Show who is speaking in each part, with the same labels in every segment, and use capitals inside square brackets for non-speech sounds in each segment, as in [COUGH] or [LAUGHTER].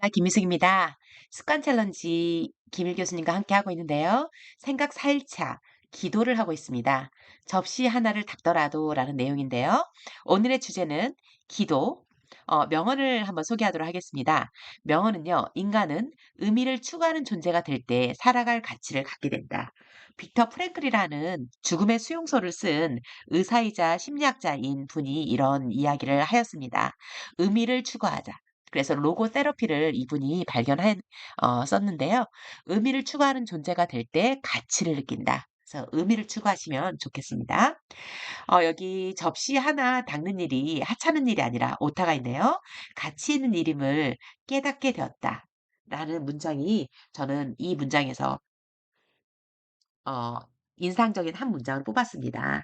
Speaker 1: 아, 김미숙입니다. 습관 챌린지 김일 교수님과 함께 하고 있는데요. 생각 살차 기도를 하고 있습니다. 접시 하나를 닦더라도 라는 내용인데요. 오늘의 주제는 기도, 어, 명언을 한번 소개하도록 하겠습니다. 명언은요, 인간은 의미를 추구하는 존재가 될 때 살아갈 가치를 갖게 된다. 빅터 프랭클이라는 죽음의 수용소를 쓴 의사이자 심리학자인 분이 이런 이야기를 하였습니다. 의미를 추구하자. 그래서 로고 세러피를 이분이 발견한 어, 썼는데요. 의미를 추구하는 존재가 될 때 가치를 느낀다. 그래서 의미를 추구하시면 좋겠습니다. 어, 여기 접시 하나 닦는 일이 하찮은 일이 아니라 오타가 있네요. 가치 있는 일임을 깨닫게 되었다. 라는 문장이 저는 이 문장에서 어, 인상적인 한 문장을 뽑았습니다.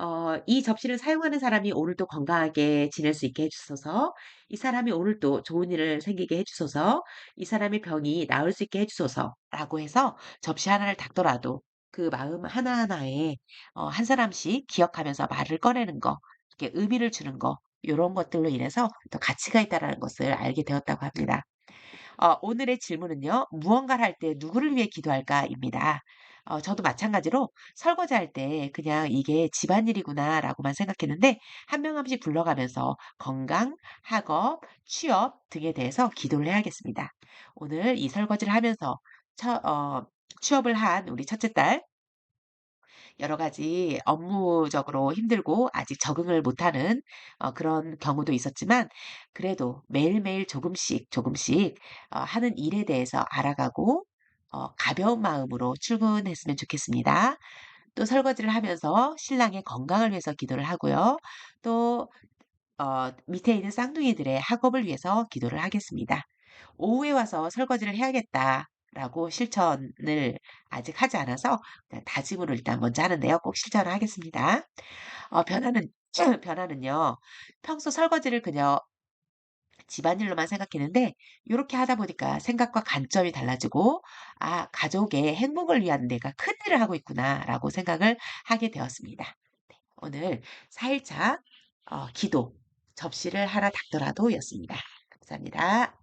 Speaker 1: 어, 이 접시를 사용하는 사람이 오늘도 건강하게 지낼 수 있게 해주소서, 이 사람이 오늘도 좋은 일을 생기게 해주소서, 이 사람의 병이 나을 수 있게 해주소서, 라고 해서 접시 하나를 닦더라도 그 마음 하나하나에 어, 한 사람씩 기억하면서 말을 꺼내는 거, 이렇게 의미를 주는 거, 이런 것들로 인해서 더 가치가 있다는 것을 알게 되었다고 합니다. 어, 오늘의 질문은요. 무언가를 할 때 누구를 위해 기도할까?입니다. 어, 저도 마찬가지로 설거지할 때 그냥 이게 집안일이구나라고만 생각했는데 한 명한 명씩 불러가면서 건강, 학업, 취업 등에 대해서 기도를 해야겠습니다. 오늘 이 설거지를 하면서 처, 어, 취업을 한 우리 첫째 딸 여러 가지 업무적으로 힘들고 아직 적응을 못하는 어, 그런 경우도 있었지만 그래도 매일매일 조금씩 조금씩 어, 하는 일에 대해서 알아가고 어, 가벼운 마음으로 출근했으면 좋겠습니다. 또 설거지를 하면서 신랑의 건강을 위해서 기도를 하고요. 또 어, 밑에 있는 쌍둥이들의 학업을 위해서 기도를 하겠습니다. 오후에 와서 설거지를 해야겠다 라고 실천을 아직 하지 않아서 다짐으로 일단 먼저 하는데요. 꼭 실천을 하겠습니다. 어, 변화는 [CLEARS THROAT] 변화는요. 평소 설거지를 그냥 집안일로만 생각했는데 이렇게 하다 보니까 생각과 관점이 달라지고 아, 가족의 행복을 위한 내가 큰 일을 하고 있구나라고 생각을 하게 되었습니다. 네, 오늘 4일차 어, 기도 접시를 하나 닦더라도 였습니다. 감사합니다.